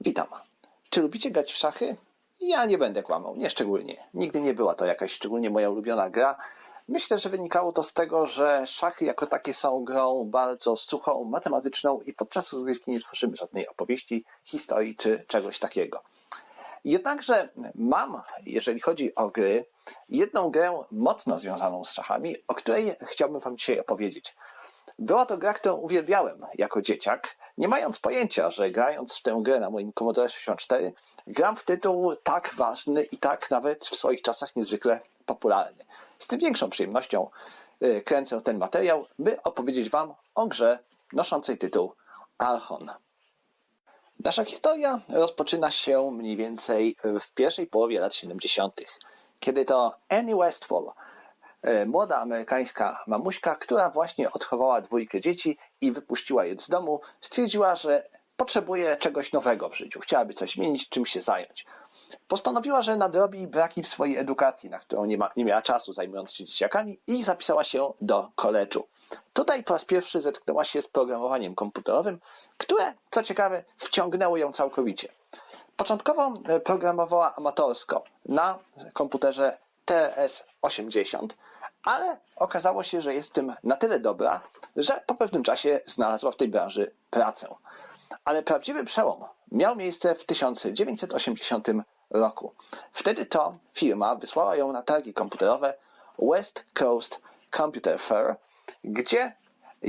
Witam. Czy lubicie grać w szachy? Ja nie będę kłamał, nie szczególnie. Nigdy nie była to jakaś szczególnie moja ulubiona gra. Myślę, że wynikało to z tego, że szachy jako takie są grą bardzo suchą, matematyczną i podczas rozgrywki nie tworzymy żadnej opowieści, historii czy czegoś takiego. Jednakże mam, jeżeli chodzi o gry, jedną grę mocno związaną z szachami, o której chciałbym Wam dzisiaj opowiedzieć. Była to gra, którą uwielbiałem jako dzieciak, nie mając pojęcia, że grając w tę grę na moim Commodore 64, gram w tytuł tak ważny i tak nawet w swoich czasach niezwykle popularny. Z tym większą przyjemnością y, kręcę ten materiał, by opowiedzieć Wam o grze noszącej tytuł Archon. Nasza historia rozpoczyna się mniej więcej w pierwszej połowie lat 70., kiedy to Annie Westfall, młoda amerykańska mamuśka, która właśnie odchowała dwójkę dzieci i wypuściła je z domu, stwierdziła, że potrzebuje czegoś nowego w życiu, chciałaby coś zmienić, czym się zająć. Postanowiła, że nadrobi braki w swojej edukacji, na którą nie, ma, nie miała czasu zajmując się dzieciakami i zapisała się do koledżu. Tutaj po raz pierwszy zetknęła się z programowaniem komputerowym, które, co ciekawe, wciągnęło ją całkowicie. Początkowo e, programowała amatorsko na komputerze TS-80, ale okazało się, że jest w tym na tyle dobra, że po pewnym czasie znalazła w tej branży pracę. Ale prawdziwy przełom miał miejsce w 1980 roku. Wtedy to firma wysłała ją na targi komputerowe West Coast Computer Fair, gdzie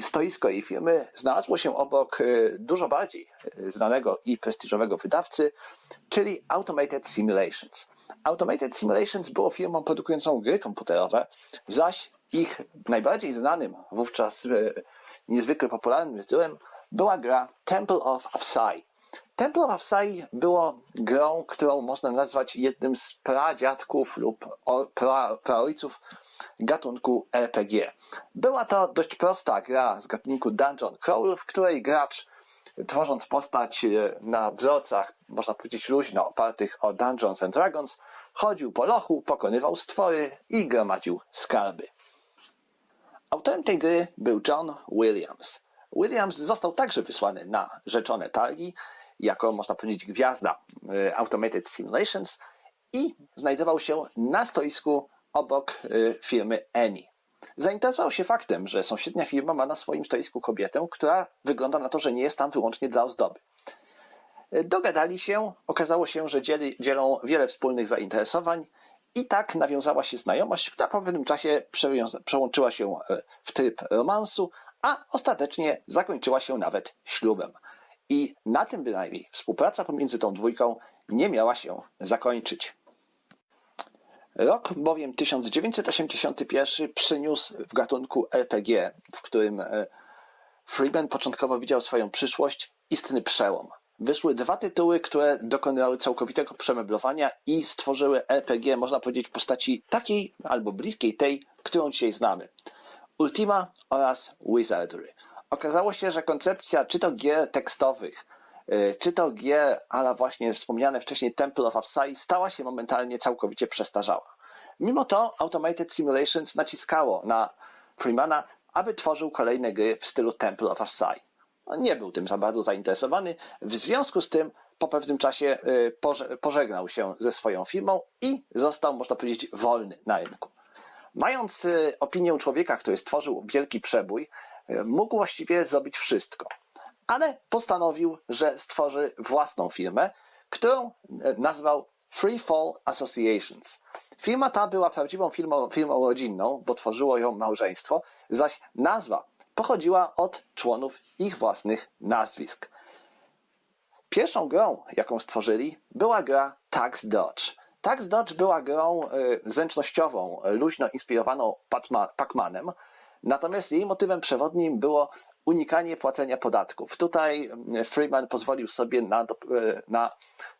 stoisko jej firmy znalazło się obok y, dużo bardziej y, znanego i prestiżowego wydawcy, czyli Automated Simulations. Automated Simulations było firmą produkującą gry komputerowe, zaś ich najbardziej znanym wówczas y, niezwykle popularnym tytułem była gra Temple of Apsai. Temple of Apsai było grą, którą można nazwać jednym z pradziadków lub pra, praojców gatunku RPG. Była to dość prosta gra z gatunku Dungeon Crawl, w której gracz, tworząc postać e, na wzorcach, można powiedzieć luźno, opartych o Dungeons and Dragons, chodził po lochu, pokonywał stwory i gromadził skarby. Autorem tej gry był John Williams. Williams został także wysłany na rzeczone targi, jako można powiedzieć gwiazda e, Automated Simulations i znajdował się na stoisku obok y, firmy Eni. Zainteresował się faktem, że sąsiednia firma ma na swoim stoisku kobietę, która wygląda na to, że nie jest tam wyłącznie dla ozdoby. Dogadali się, okazało się, że dzieli, dzielą wiele wspólnych zainteresowań i tak nawiązała się znajomość, która po pewnym czasie przełączyła się y, w tryb romansu, a ostatecznie zakończyła się nawet ślubem. I na tym bynajmniej współpraca pomiędzy tą dwójką nie miała się zakończyć. Rok bowiem 1981 przyniósł w gatunku RPG, w którym e, Freeman początkowo widział swoją przyszłość, istny przełom. Wyszły dwa tytuły, które dokonały całkowitego przemeblowania i stworzyły RPG, można powiedzieć, w postaci takiej albo bliskiej tej, którą dzisiaj znamy. Ultima oraz Wizardry. Okazało się, że koncepcja czy to gier tekstowych, y, czy to gier ala właśnie wspomniane wcześniej Temple of Apsai stała się momentalnie całkowicie przestarzała. Mimo to Automated Simulations naciskało na Freemana, aby tworzył kolejne gry w stylu Temple of Apsai. On nie był tym za bardzo zainteresowany, w związku z tym po pewnym czasie y, poże- pożegnał się ze swoją firmą i został, można powiedzieć, wolny na rynku. Mając y, opinię człowieka, który stworzył wielki przebój, y, mógł właściwie zrobić wszystko. Ale postanowił, że stworzy własną firmę, którą nazwał Free Fall Associations. Firma ta była prawdziwą firmą, firmą rodzinną, bo tworzyło ją małżeństwo, zaś nazwa pochodziła od członów ich własnych nazwisk. Pierwszą grą, jaką stworzyli, była gra Tax Dodge. Tax Dodge była grą y, zręcznościową, luźno inspirowaną Pacma- Pac-Manem, natomiast jej motywem przewodnim było unikanie płacenia podatków. Tutaj y, Freeman pozwolił sobie na, y, na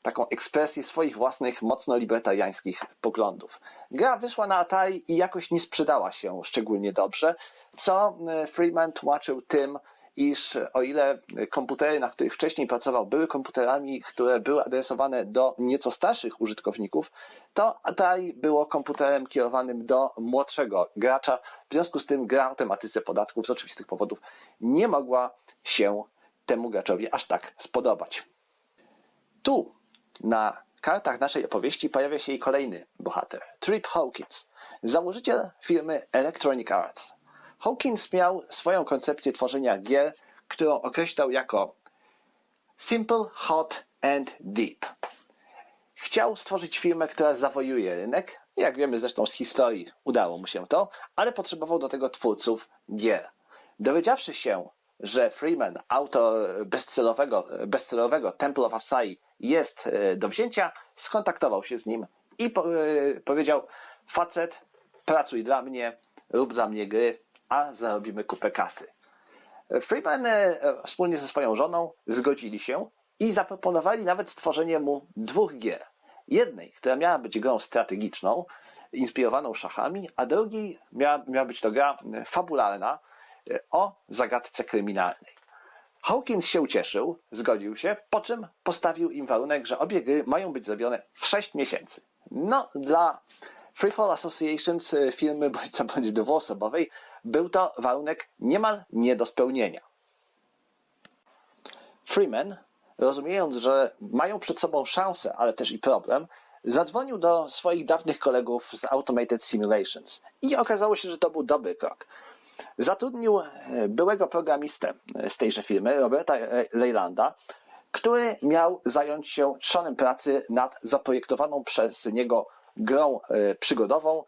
taką ekspresję swoich własnych mocno libertariańskich poglądów. Gra wyszła na Atari i jakoś nie sprzedała się szczególnie dobrze, co y, Freeman tłumaczył tym, iż o ile komputery, na których wcześniej pracował, były komputerami, które były adresowane do nieco starszych użytkowników, to Atari było komputerem kierowanym do młodszego gracza. W związku z tym gra o tematyce podatków z oczywistych powodów nie mogła się temu graczowi aż tak spodobać. Tu, na kartach naszej opowieści, pojawia się jej kolejny bohater, Trip Hawkins, założyciel firmy Electronic Arts. Hawkins miał swoją koncepcję tworzenia gier, którą określał jako Simple, Hot and Deep. Chciał stworzyć firmę, która zawojuje rynek. Jak wiemy zresztą z historii, udało mu się to, ale potrzebował do tego twórców gier. Dowiedziawszy się, że Freeman, autor bestsellerowego, bestsellerowego Temple of Asai, jest e, do wzięcia, skontaktował się z nim i po, e, powiedział: Facet, pracuj dla mnie, rób dla mnie gry, a zarobimy kupę kasy. Freeman e, wspólnie ze swoją żoną zgodzili się i zaproponowali nawet stworzenie mu dwóch gier. Jednej, która miała być grą strategiczną, inspirowaną szachami, a drugiej miała, miała być to gra e, fabularna e, o zagadce kryminalnej. Hawkins się ucieszył, zgodził się, po czym postawił im warunek, że obie gry mają być zrobione w 6 miesięcy. No, dla Freefall Associations, e, firmy bądź co bądź dwuosobowej, był to warunek niemal nie do spełnienia. Freeman, rozumiejąc, że mają przed sobą szansę, ale też i problem, zadzwonił do swoich dawnych kolegów z Automated Simulations i okazało się, że to był dobry krok. Zatrudnił e, byłego programistę e, z tejże firmy, Roberta e, Leylanda, który miał zająć się trzonem pracy nad zaprojektowaną przez niego grą przygodową,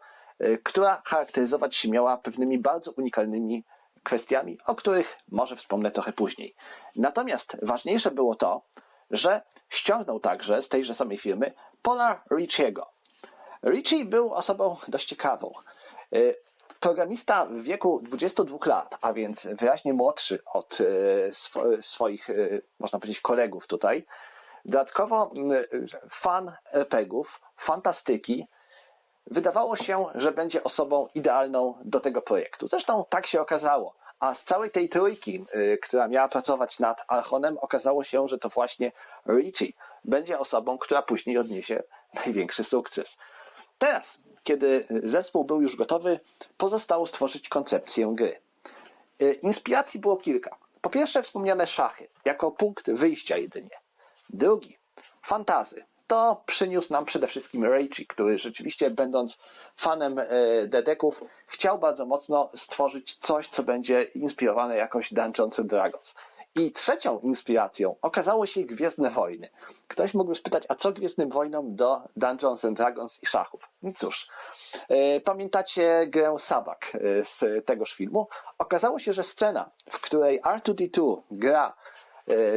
która charakteryzować się miała pewnymi bardzo unikalnymi kwestiami, o których może wspomnę trochę później. Natomiast ważniejsze było to, że ściągnął także z tejże samej firmy Pola Richiego. Richie był osobą dość ciekawą. Y, Programista w wieku 22 lat, a więc wyraźnie młodszy od swo- swoich, można powiedzieć, kolegów tutaj. Dodatkowo y, fan RPGów, fantastyki, Wydawało się, że będzie osobą idealną do tego projektu. Zresztą tak się okazało. A z całej tej trójki, y, która miała pracować nad Archonem, okazało się, że to właśnie Richie będzie osobą, która później odniesie największy sukces. Teraz, kiedy zespół był już gotowy, pozostało stworzyć koncepcję gry. Y, Inspiracji było kilka. Po pierwsze, wspomniane szachy, jako punkt wyjścia jedynie. Drugi, fantazy. To przyniósł nam przede wszystkim Reichi, który rzeczywiście, będąc fanem e, dedeków, chciał bardzo mocno stworzyć coś, co będzie inspirowane jakoś Dungeons and Dragons. I trzecią inspiracją okazało się Gwiezdne Wojny. Ktoś mógłby spytać, a co Gwiezdnym Wojnom do Dungeons and Dragons i szachów? No cóż, e, pamiętacie grę Sabak e, z tegoż filmu? Okazało się, że scena, w której R2D2 gra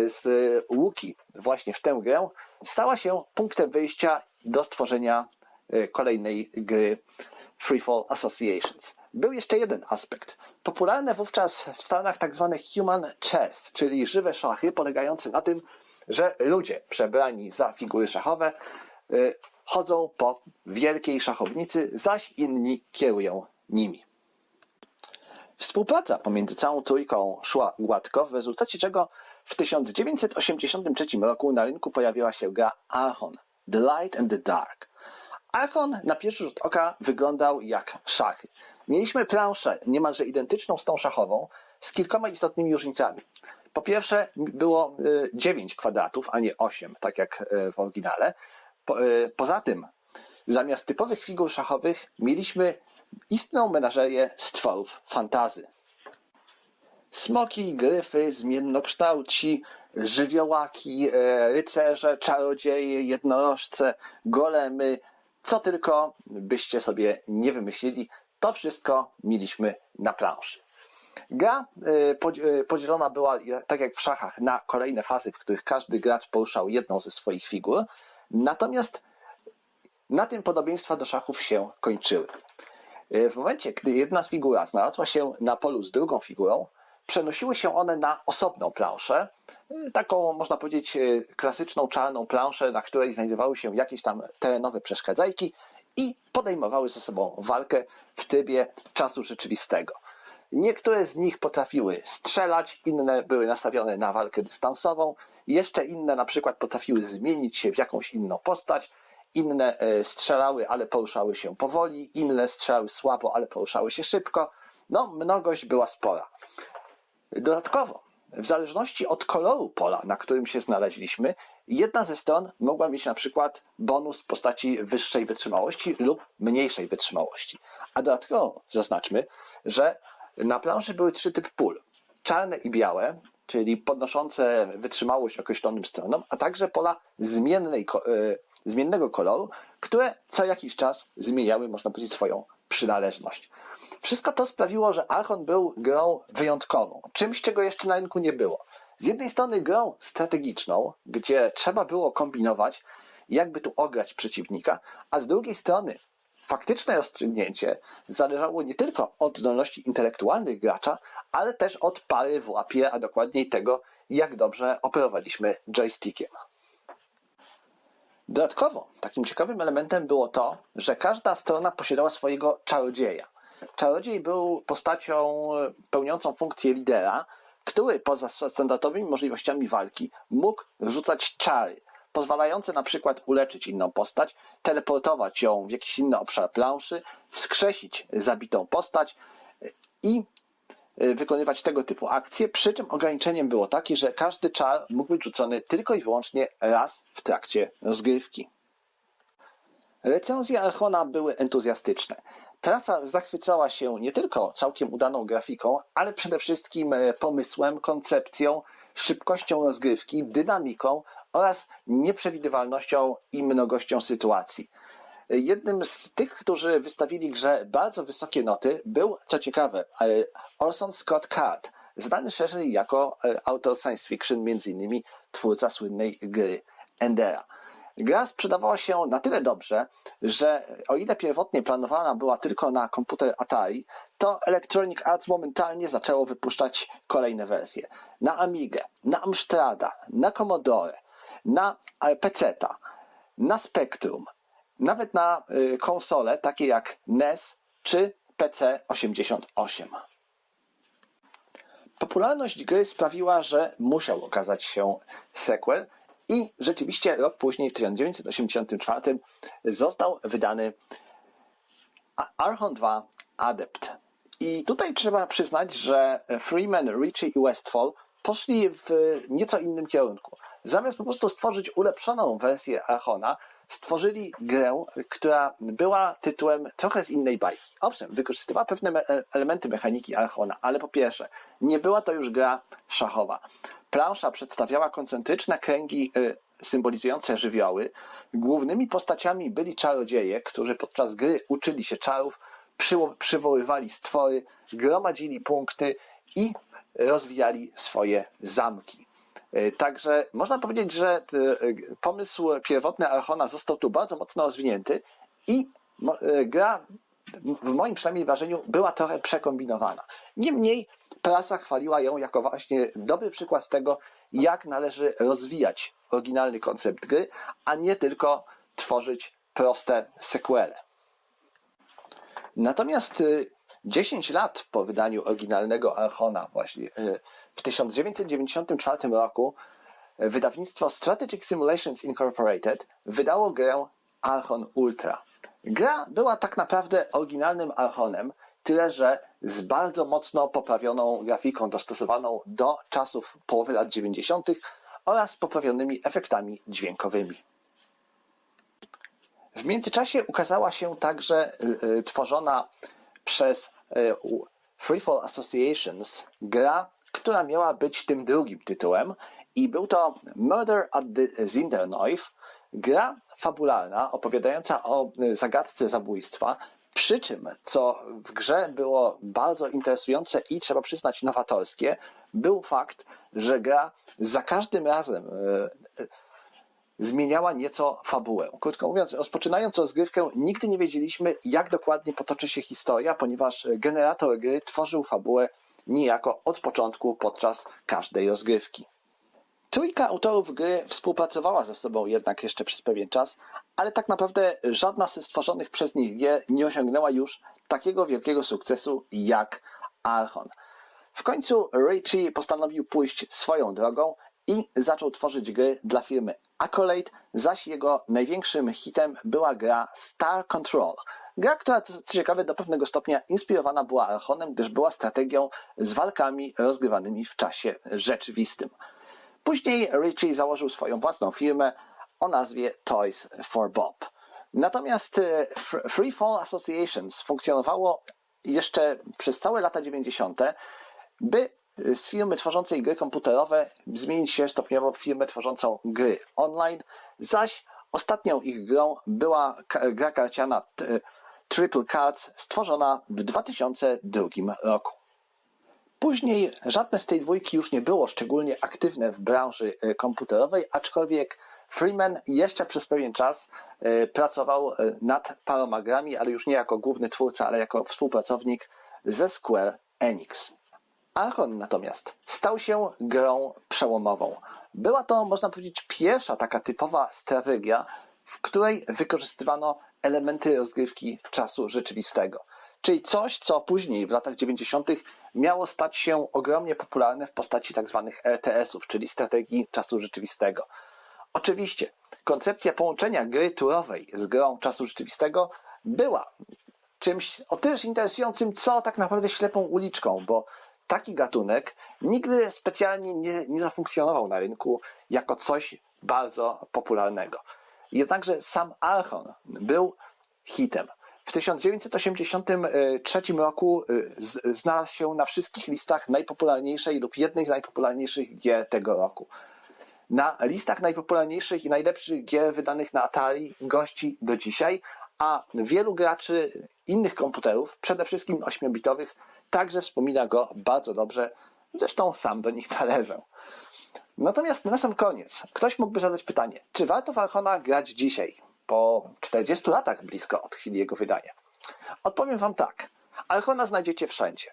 z Łuki właśnie w tę grę, stała się punktem wyjścia do stworzenia e, kolejnej gry Freefall Associations. Był jeszcze jeden aspekt. Popularne wówczas w Stanach tak zwane human chess, czyli żywe szachy polegające na tym, że ludzie przebrani za figury szachowe e, chodzą po wielkiej szachownicy, zaś inni kierują nimi. Współpraca pomiędzy całą trójką szła gładko, w rezultacie czego w 1983 roku na rynku pojawiła się gra Archon, The Light and the Dark. Archon na pierwszy rzut oka wyglądał jak szachy. Mieliśmy planszę niemalże identyczną z tą szachową, z kilkoma istotnymi różnicami. Po pierwsze, było 9 kwadratów, a nie 8, tak jak y, w oryginale. Y, Poza tym, zamiast typowych figur szachowych, mieliśmy istną menażerię stworów fantazy. Smoki, gryfy, zmiennokształci, żywiołaki, e, rycerze, czarodzieje, jednorożce, golemy, co tylko byście sobie nie wymyślili, to wszystko mieliśmy na planszy. Gra e, e, podzielona była, tak jak w szachach, na kolejne fazy, w których każdy gracz poruszał jedną ze swoich figur, natomiast na tym podobieństwa do szachów się kończyły. W momencie, gdy jedna z figura znalazła się na polu z drugą figurą, przenosiły się one na osobną planszę, e, taką można powiedzieć e, klasyczną czarną planszę, na której znajdowały się jakieś tam terenowe przeszkadzajki i podejmowały ze sobą walkę w trybie czasu rzeczywistego. Niektóre z nich potrafiły strzelać, inne były nastawione na walkę dystansową, jeszcze inne na przykład potrafiły zmienić się w jakąś inną postać, inne e, strzelały, ale poruszały się powoli, inne strzelały słabo, ale poruszały się szybko. No, mnogość była spora. Dodatkowo, w zależności od koloru pola, na którym się znaleźliśmy, jedna ze stron mogła mieć na przykład bonus w postaci wyższej wytrzymałości lub mniejszej wytrzymałości. A dodatkowo zaznaczmy, że na planszy były trzy typy pól. Czarne i białe, czyli podnoszące wytrzymałość określonym stronom, a także pola zmiennej, e, zmiennego koloru, które co jakiś czas zmieniały, można powiedzieć, swoją przynależność. Wszystko to sprawiło, że Archon był grą wyjątkową, czymś, czego jeszcze na rynku nie było. Z jednej strony grą strategiczną, gdzie trzeba było kombinować, jakby tu ograć przeciwnika, a z drugiej strony faktyczne rozstrzygnięcie zależało nie tylko od zdolności intelektualnych gracza, ale też od pary w łapie, a dokładniej tego, jak dobrze operowaliśmy joystickiem. Dodatkowo, takim ciekawym elementem było to, że każda strona posiadała swojego czarodzieja. Czarodziej był postacią pełniącą funkcję lidera, który poza standardowymi możliwościami walki mógł rzucać czary, pozwalające na przykład uleczyć inną postać, teleportować ją w jakiś inny obszar planszy, wskrzesić zabitą postać i e, wykonywać tego typu akcje, przy czym ograniczeniem było takie, że każdy czar mógł być rzucony tylko i wyłącznie raz w trakcie rozgrywki. Recenzje Archona były entuzjastyczne. Prasa zachwycała się nie tylko całkiem udaną grafiką, ale przede wszystkim e, pomysłem, koncepcją, szybkością rozgrywki, dynamiką oraz nieprzewidywalnością i mnogością sytuacji. Jednym z tych, którzy wystawili grze bardzo wysokie noty, był, co ciekawe, e, Orson Scott Card, znany szerzej jako e, autor science fiction, m.in. twórca słynnej gry Endera. Gra sprzedawała się na tyle dobrze, że o ile pierwotnie planowana była tylko na komputer Atari, to Electronic Arts momentalnie zaczęło wypuszczać kolejne wersje. Na Amigę, na Amstrada, na Commodore, na PC-ta, na Spectrum, nawet na y, konsole takie jak NES czy PC-88. Popularność gry sprawiła, że musiał okazać się sequel i rzeczywiście rok później, w 1984, został wydany Archon 2 Adept. I tutaj trzeba przyznać, że Freeman, Ritchie i Westfall poszli w nieco innym kierunku. Zamiast po prostu stworzyć ulepszoną wersję Archona, stworzyli grę, która była tytułem trochę z innej bajki. Owszem, wykorzystywała pewne me- elementy mechaniki Archona, ale po pierwsze, nie była to już gra szachowa. Plansza przedstawiała koncentryczne kręgi y, symbolizujące żywioły. Głównymi postaciami byli czarodzieje, którzy podczas gry uczyli się czarów, przywo- przywoływali stwory, gromadzili punkty i rozwijali swoje zamki. Y, Także można powiedzieć, że y, pomysł pierwotny Archona został tu bardzo mocno rozwinięty i gra w moim przynajmniej wrażeniu była trochę przekombinowana. Niemniej prasa chwaliła ją jako właśnie dobry przykład tego, jak należy rozwijać oryginalny koncept gry, a nie tylko tworzyć proste sequele. Natomiast y, 10 lat po wydaniu oryginalnego Archona, właśnie y, w 1994 roku, y, wydawnictwo Strategic Simulations Incorporated wydało grę Archon Ultra. Gra była tak naprawdę oryginalnym Archonem, tyle że z bardzo mocno poprawioną grafiką dostosowaną do czasów połowy lat 90. oraz poprawionymi efektami dźwiękowymi. W międzyczasie ukazała się także y, y, tworzona przez y, Freefall Associations gra, która miała być tym drugim tytułem i był to Murder at the Zinderneuff, gra fabularna opowiadająca o y, zagadce zabójstwa, przy czym, co w grze było bardzo interesujące i trzeba przyznać nowatorskie, był fakt, że gra za każdym razem y, y, zmieniała nieco fabułę. Krótko mówiąc, rozpoczynając rozgrywkę, nigdy nie wiedzieliśmy, jak dokładnie potoczy się historia, ponieważ generator gry tworzył fabułę niejako od początku podczas każdej rozgrywki. Trójka autorów gry współpracowała ze sobą jednak jeszcze przez pewien czas, ale tak naprawdę żadna ze stworzonych przez nich gier nie osiągnęła już takiego wielkiego sukcesu jak Archon. W końcu Ritchie postanowił pójść swoją drogą i zaczął tworzyć gry dla firmy Accolade, zaś jego największym hitem była gra Star Control. Gra, która co ciekawe do pewnego stopnia inspirowana była Archonem, gdyż była strategią z walkami rozgrywanymi w czasie rzeczywistym. Później Ritchie założył swoją własną firmę o nazwie Toys for Bob. Natomiast e, Free Fall Associations funkcjonowało jeszcze przez całe lata 90., by z firmy tworzącej gry komputerowe zmienić się stopniowo w firmę tworzącą gry online, zaś ostatnią ich grą była gra karciana t- Triple Cards stworzona w 2002 roku. Później żadne z tej dwójki już nie było szczególnie aktywne w branży e, komputerowej, aczkolwiek Freeman jeszcze przez pewien czas e, pracował e, nad paroma grami, ale już nie jako główny twórca, ale jako współpracownik ze Square Enix. Archon natomiast stał się grą przełomową. Była to, można powiedzieć, pierwsza taka typowa strategia, w której wykorzystywano elementy rozgrywki czasu rzeczywistego. Czyli coś, co później w latach 90. miało stać się ogromnie popularne w postaci tzw. RTS-ów, czyli strategii czasu rzeczywistego. Oczywiście, koncepcja połączenia gry turowej z grą czasu rzeczywistego była czymś o tyle interesującym, co tak naprawdę ślepą uliczką, bo taki gatunek nigdy specjalnie nie, nie zafunkcjonował na rynku jako coś bardzo popularnego. Jednakże sam Archon był hitem. W 1983 roku y, znalazł się na wszystkich listach najpopularniejszej lub jednej z najpopularniejszych gier tego roku. Na listach najpopularniejszych i najlepszych gier wydanych na Atari gości do dzisiaj, a wielu graczy innych komputerów, przede wszystkim 8-bitowych, także wspomina go bardzo dobrze. Zresztą sam do nich należę. Natomiast na sam koniec ktoś mógłby zadać pytanie, czy warto w Archona grać dzisiaj, po 40 latach blisko od chwili jego wydania? Odpowiem wam tak. Archona znajdziecie wszędzie.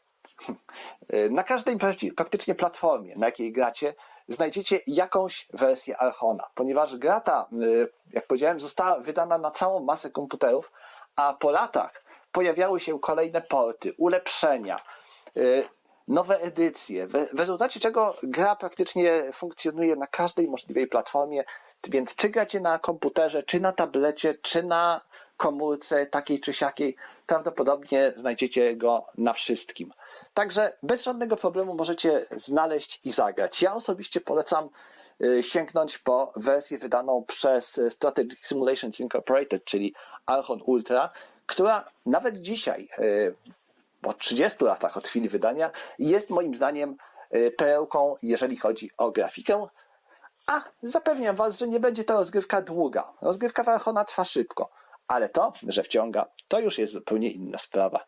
Na każdej praktycznie- platformie, na jakiej gracie, znajdziecie jakąś wersję Archona, ponieważ gra ta, y, jak powiedziałem, została wydana na całą masę komputerów, a po latach pojawiały się kolejne porty, ulepszenia, y, nowe edycje, w rezultacie czego gra praktycznie funkcjonuje na każdej możliwej platformie, więc czy gracie na komputerze, czy na tablecie, czy na komórce takiej czy siakiej, prawdopodobnie znajdziecie go na wszystkim. Także bez żadnego problemu możecie znaleźć i zagrać. Ja osobiście polecam y, sięgnąć po wersję wydaną przez Strategic Simulations Incorporated, czyli Archon Ultra, która nawet dzisiaj, y, po 30 latach od chwili wydania, jest moim zdaniem y, perełką, jeżeli chodzi o grafikę. A zapewniam Was, że nie będzie to rozgrywka długa. Rozgrywka w Archona trwa szybko, ale to, że wciąga, to już jest zupełnie inna sprawa.